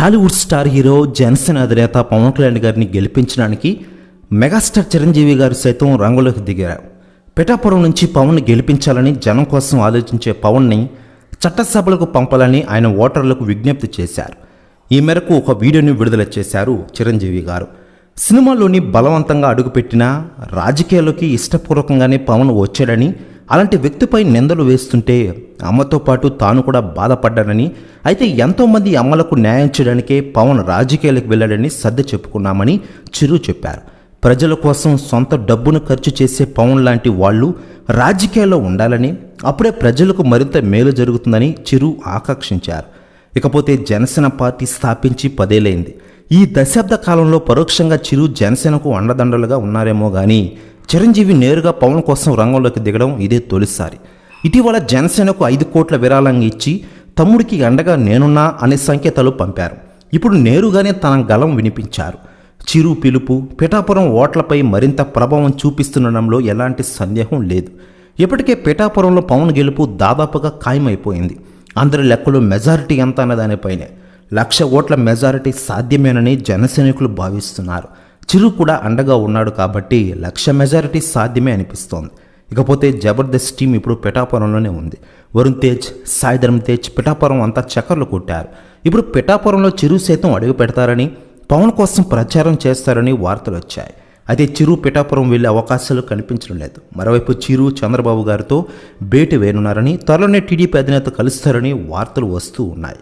Tollywood star hero Janasena అధినేత పవన్ కళ్యాణ్ గారిని గెలిపించడానికి మెగాస్టార్ చిరంజీవి గారు సైతం రంగులోకి దిగారు. పిఠాపురం నుంచి పవన్ గెలిపించాలని జనం కోసం ఆలోచించే పవన్ని చట్టసభలకు పంపాలని ఆయన ఓటర్లకు విజ్ఞప్తి చేశారు. ఈ మేరకు ఒక వీడియోని విడుదల చేశారు చిరంజీవి గారు. సినిమాలోని బలవంతంగా అడుగుపెట్టినా రాజకీయాల్లోకి ఇష్టపూర్వకంగానే పవన్ వచ్చాడని అలాంటి వ్యక్తిపై నిందలు వేస్తుంటే అమ్మతో పాటు తాను కూడా బాధపడ్డానని అయితే ఎంతోమంది అమ్మలకు న్యాయం చేయడానికే పవన్ రాజకీయాలకు వెళ్ళాడని సర్ది చెప్పుకున్నామని చిరు చెప్పారు. ప్రజల కోసం సొంత డబ్బును ఖర్చు చేసే పవన్ లాంటి వాళ్ళు రాజకీయాల్లో ఉండాలని అప్పుడే ప్రజలకు మరింత మేలు జరుగుతుందని చిరు ఆకాంక్షించారు. ఇకపోతే జనసేన పార్టీ స్థాపించి పదేలైంది ఈ దశాబ్ద కాలంలో పరోక్షంగా చిరు జనసేనకు అండదండలుగా ఉన్నారేమో కానీ చిరంజీవి నేరుగా పవన్ కోసం రంగంలోకి దిగడం ఇదే తొలిసారి. ఇటీవల జనసేనకు ఐదు కోట్ల విరాళంగా ఇచ్చి తమ్ముడికి అండగా నేనున్నా అనే సంకేతాలు పంపారు. ఇప్పుడు నేరుగానే తన గలం వినిపించారు. చిరు పిలుపు పిఠాపురం ఓట్లపై మరింత ప్రభావం చూపిస్తుండడంలో ఎలాంటి సందేహం లేదు. ఇప్పటికే పిఠాపురంలో పవన్ గెలుపు దాదాపుగా ఖాయమైపోయింది. అందరి లెక్కలు మెజారిటీ ఎంత అన్న దానిపైనే. లక్ష ఓట్ల మెజారిటీ సాధ్యమేనని జనసైనికులు భావిస్తున్నారు. చిరు కూడా అండగా ఉన్నాడు కాబట్టి లక్ష మెజారిటీ సాధ్యమే అనిపిస్తోంది. ఇకపోతే జబర్దస్త్ టీం ఇప్పుడు పిఠాపురంలోనే ఉంది. వరుణ్ తేజ్ సాయిధరం తేజ్ పిఠాపురం అంతా చక్కర్లు కొట్టారు. ఇప్పుడు పిఠాపురంలో చిరు సైతం అడుగు పెడతారని పవన్ కోసం ప్రచారం చేస్తారని వార్తలు వచ్చాయి. అయితే చిరు పిఠాపురం వెళ్ళే అవకాశాలు కనిపించడం లేదు. మరోవైపు చిరు చంద్రబాబు గారితో భేటీ వేనున్నారని త్వరలోనే టీడీపీ అధినేత కలుస్తారని వార్తలు వస్తూ ఉన్నాయి.